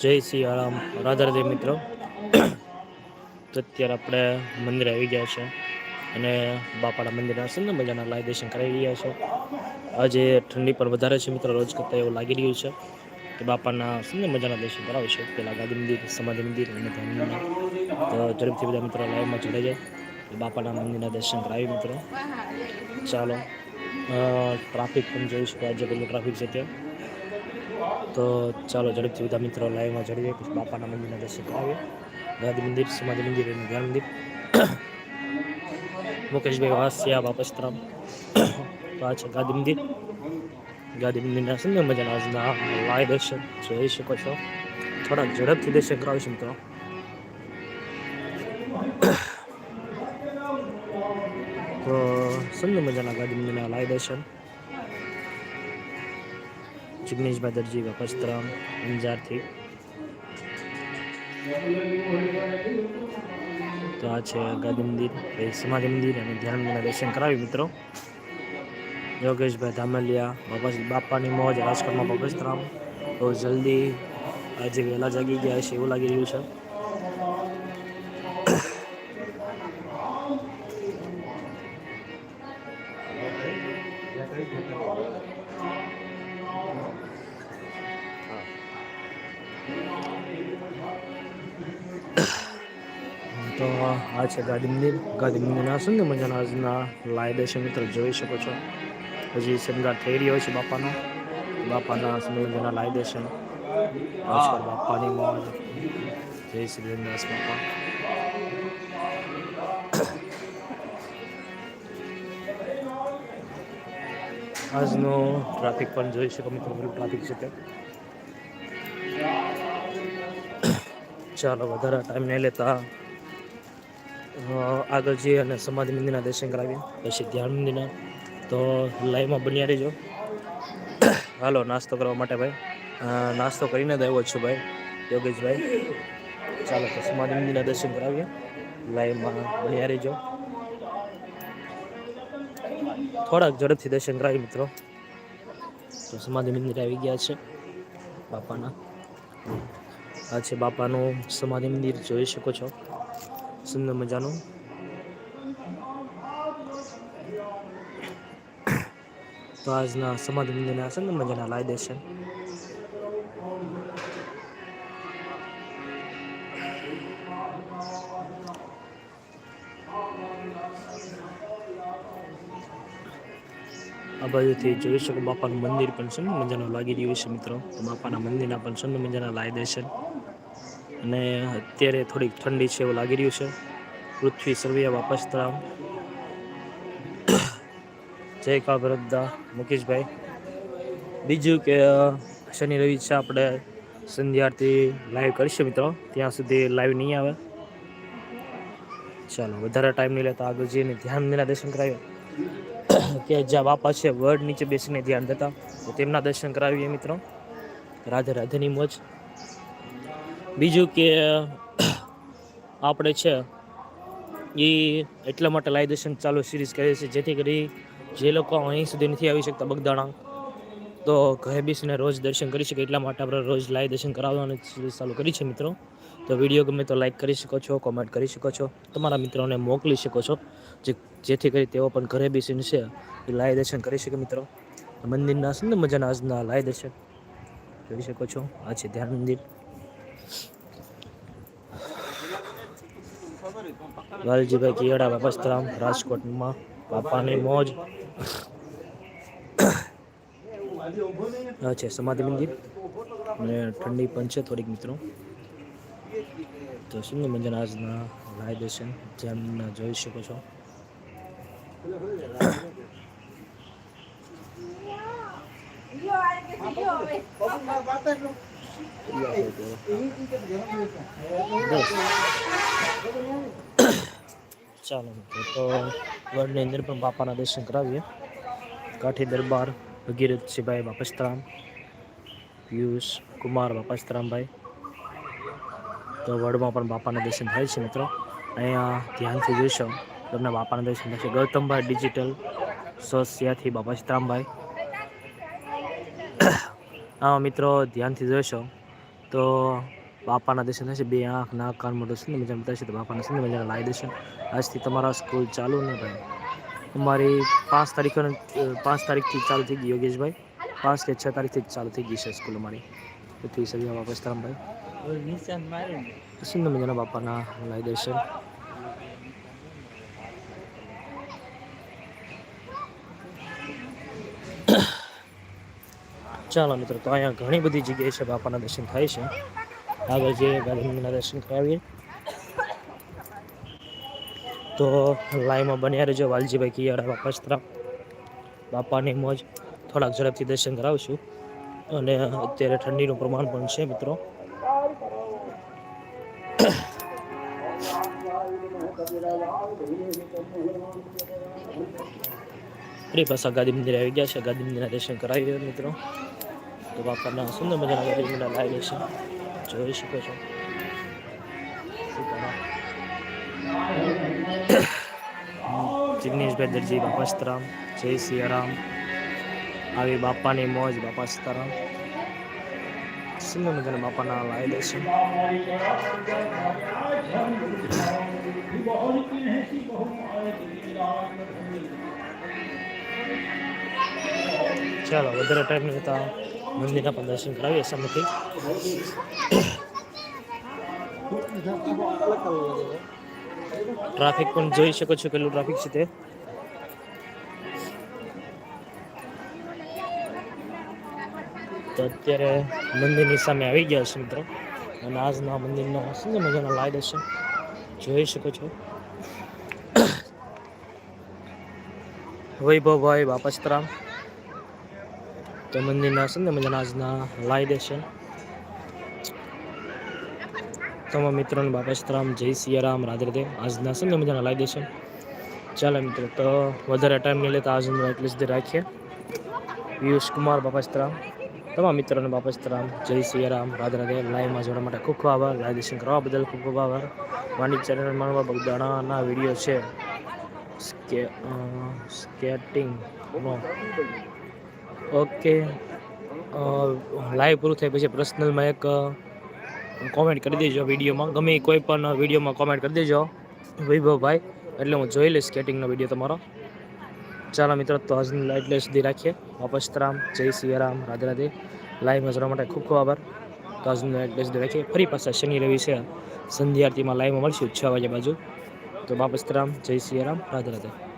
જય શ્રી રામ. રાધા રાધે મિત્રો. તો અત્યારે આપણે મંદિરે આવી ગયા છે અને બાપાના મંદિરના સુંદર મજાના લાય દર્શન કરાવી રહ્યા છે. આજે ઠંડી પણ વધારે છે મિત્રો, રોજ કરતાં એવું લાગી રહ્યું છે કે બાપાના સુંદર મજાના દર્શન કરાવશે પેલા ગાંધી મંદિર, સમાધિ મંદિર અને ધર્મના. તો ઝડપથી બધા મિત્રો લાઈવમાં જોડાઈ જાય બાપાના મંદિરના દર્શન કરાવી મિત્રો. ચાલો ટ્રાફિક પણ જોઈશું આજે કેટલું ટ્રાફિક છે ત્યાં. તો ચાલો ઝડપથી બધા મિત્રો લાઈવમાં જડીએ પછી બાપાના મંદિરના દર્શન આવીએ. ગાંધી મંદિર, સમાધિ મંદિર અને ધ્યાન મંદિર. મુકેશભાઈ વાસિયા, બાપસ્તરામ. તો આ છે ગાંધી મંદિર. ગાંધી મંદિરના સુંદર મજાના આજના લાય દર્શન. જોઈ શકો છો. થોડાક ઝડપથી દર્શન કરાવીશું મિત્રો. તો સુંદર મજાના ગાંધી મંદિરના લાય દર્શન. જિગ્નેશભાઈ દરજી વપસ્તરામ અંજારથી. તો આ છે ગાંધી મંદિર પછી સમાધિ મંદિર અને ધ્યાન મંદિરના દર્શન કરાવી મિત્રો. યોગેશભાઈ ધામલિયા બાપા બાપાની મોજ, રાજકોટમાં બગસરામ બહુ જલ્દી આજે વહેલા જાગી ગયા છે એવું લાગી રહ્યું છે. તો આ છે ગાંધી મંદિર. ગાંધી મંદિરના સુંદર મજાના આજના લાય દર્શન મિત્ર જોઈ શકો છો. હજી શણગાર થઈ રહ્યો છે બાપાનો. બાપાના સુંદર મજાના લાય દર્શન બાપાની મોજ. જય શ્રી રવિદાસ બાપા. આજનો ટ્રાફિક પણ જોઈ શકો મિત્રો ટ્રાફિક છે ત્યાં ચાલો વધારે ટાઈમ નહીં લેતા. આગળ જઈએ અને સમાધિ મંદિરના દર્શન કરાવીએ. પછી ધ્યાન મંદિરના. તો લાઈવમાં બન્યા રહેજો. હાલો, નાસ્તો કરવા માટે ભાઈ. નાસ્તો કરીને જ આવ્યો છું ભાઈ, યોગેશભાઈ. ચાલો, તો સમાધિ મંદિરના દર્શન કરાવીએ. લાઈવમાં બન્યા રહેજો. થોડાક ઝડપથી દર્શન કરાવી મિત્રો. તો સમાધિ મંદિર આવી ગયા છે, બાપાના. આ છે બાપાનું સમાધિ મંદિર, જોઈ શકો છો. સુંદર મજાનું. તો આજના સમાધિ મંદિરના સુંદર મજાના લાય છે આ બાજુથી જોઈ શકો બાપાનું મંદિર પણ સુંદર મજાનું લાગી રહ્યું છે મિત્રો. તો બાપાના મંદિરના પણ સુંદર મજાના લાય દર્શન. અને અત્યારે થોડીક ઠંડી છે એવું લાગી રહ્યું છે. પૃથ્વી સર્વિયા વાપસ તળાવ જય કા ભરતદા મુકેશભાઈ. બીજું કે શનિ, રવિ છે, આપણે સંધ્યાથી લાઈવ કરીશું મિત્રો. ત્યાં સુધી લાઈવ નહીં આવે. ચાલો, વધારે ટાઈમ નહીં લેતા, આગળ જઈને ધ્યાન દર્શન કરાવીએ. કે જ્યાં બાપા છે વર્ડ નીચે બેસીને ધ્યાન દેતા તેમના દર્શન કરાવીએ મિત્રો. રાધે રાધેની મોજ. બીજું કે, આપણે છે એ એટલા માટે લાઈવ દર્શન ચાલુ સિરીઝ કરીએ છીએ, જેથી કરી જે લોકો અહીં સુધી નથી આવી શકતા બગદાણા તો ઘરે બેસીને રોજ દર્શન કરી શકે એટલા માટે આપણે રોજ લાઈવ દર્શન કરાવવાની સિરીઝ ચાલુ કરી છે મિત્રો. તો વીડિયો ગમે તો લાઈક કરી શકો છો કોમેન્ટ કરી શકો છો, તમારા મિત્રોને મોકલી શકો છો, જે, જેથી કરી તેઓ પણ ઘરે બેસીને છે, એ લાઈવ દર્શન કરી શકે મિત્રો. મંદિરના સુંદર મજાના આજના લાઈવ દર્શન જોઈ શકો છો. આ છે ધ્યાન મંદિર. વાલજીભાઈ કિયાડા બાપસ્તરામ, રાજકોટમાં પાપાની મોજ. છે સમાધિ મંદિર. અને ઠંડી પણ છે થોડીક મિત્રો. તો સુંદર મંજન આજના લાય દર્શન? જેમને જોઈ શકો છો. ચાલો તો વડની અંદર પણ બાપાના દર્શન કરાવીએ. કાઠી દરબાર ભગીરથસિંહભાઈ બાપસ્તરામ, પિયુષ કુમાર બાપસ્તરામભાઈ. તો વડમાં પણ બાપાના દર્શન થાય છે મિત્રો. અહીંયા ધ્યાનથી જોઈશો તમને બાપાના દર્શન થશે. ગૌતમભાઈ ડિજિટલ સોસિયાથી બાપસ્તરામભાઈ. હા મિત્રો ધ્યાનથી જોઈશો તો બાપાના દર્શન થશે. બે આંખ નાક કાન મોઢું સુંદર મજાનું થશે તો બાપાના સુંદર મજાના લાઈ દેશે આજથી તમારા સ્કૂલ ચાલુ ને ભાઈ? અમારી પાંચ તારીખે પાંચ તારીખથી ચાલુ થઈ ગઈ યોગેશભાઈ. પાંચ કે છ તારીખથી ચાલુ થઈ ગઈ છે સ્કૂલ અમારી. પૃથ્વી સભ્ય બાપા નિશાન સુંદર મજાના બાપાના લાવી દર્શન. ચાલો મિત્રો, તો અહીંયા ઘણી બધી જગ્યાએ છે બાપાના દર્શન થાય છે. આગળ જઈએ ગાંધીના દર્શન કરાવીએ. તો લાઈવમાં બન્યા રહેજો, વાલજીભાઈ કિયાડા બાપા સ્ત્રા બાપાની મોજ. થોડાક ઝડપથી દર્શન કરાવશું. અને અત્યારે ઠંડીનું પ્રમાણ પણ છે મિત્રો. ફરી પાછા ગાંધી મંદિર આવી ગયા છે. ગાંધી મંદિરના દર્શન કરાવી મિત્રો. તો બાપાના સુંદર મજાના મંદિરના લાવી દર્શન જોઈ શકો છો. જિગ્નેશભાઈ દરજી બાપા સીતારામ જય સિયારામ આવી બાપાની મોજ બાપા સીતારામ સુંદર મજાના બાપાના લાવી દર્શન ચાલો, વધારે ટાઈમ નહીં લેતા મંદિરના પણ દર્શન કરાવીએ સમયથી ટ્રાફિક પણ જોઈ શકો છો કેટલું ટ્રાફિક છે તે. તો અત્યારે મંદિરની સામે આવી ગયા છે મિત્રો. અને આજના મંદિરના સુંદર મજાના લાઈ હશે? જોઈ શકો છો. વૈભવભાઈ બાપસ્તરામ. તો મંદિરના સુંદર મજાના આજના લાઈ છે. તમામ મિત્રોને બાપસ્તરામ જય સિયારામ રાધે આજના સુંદર મજાના લાઈ છે. ચાલો મિત્રો, તો વધારે ટાઈમ નહીં લેતા, આજનું એટલી સુધી રાખીએ. પિયુષ કુમાર બાપસ્તરામ તમામ મિત્રોને બાપસ્તરામ જય સિયારામ રાધે રાધે. લાઈવમાં જોડવા માટે ખૂબ ખૂબ આભાર. લાઈવ દર્શન કરવા બદલ ખૂબ ખૂબ આભાર. માની ચેનલ માનવા બગદાણાના વીડિયો છે. સ્કે સ્કેટિંગનો ઓકે. લાઈવ પૂરું થાય પછી પર્સનલમાં એક કોમેન્ટ કરી દેજો વિડીયોમાં. ગમે કોઈ પણ વિડીયોમાં કોમેન્ટ કરી દેજો, વૈભવભાઈ. એટલે હું જોઈ લઈશ સ્કેટિંગનો વીડિયો તમારો. ચાલો મિત્રો, તો આજની લાઈટ એટલે સુધી રાખીએ. વાપસ રામ, જય સિયારામ રાધે રાધે. લાઈવમાં જોવા માટે ખૂબ ખૂબ આભાર. તો આજની લાઈટ એટલે સુધી રાખીએ. ફરી પાછા શનિ, રવિ છે. સંધ્યા આરતીમાં લાઈવમાં મળશું છ વાગ્યા બાજુ. તો બાપસ્તરામ રામ, જય સિયારામ રાધે રાધે.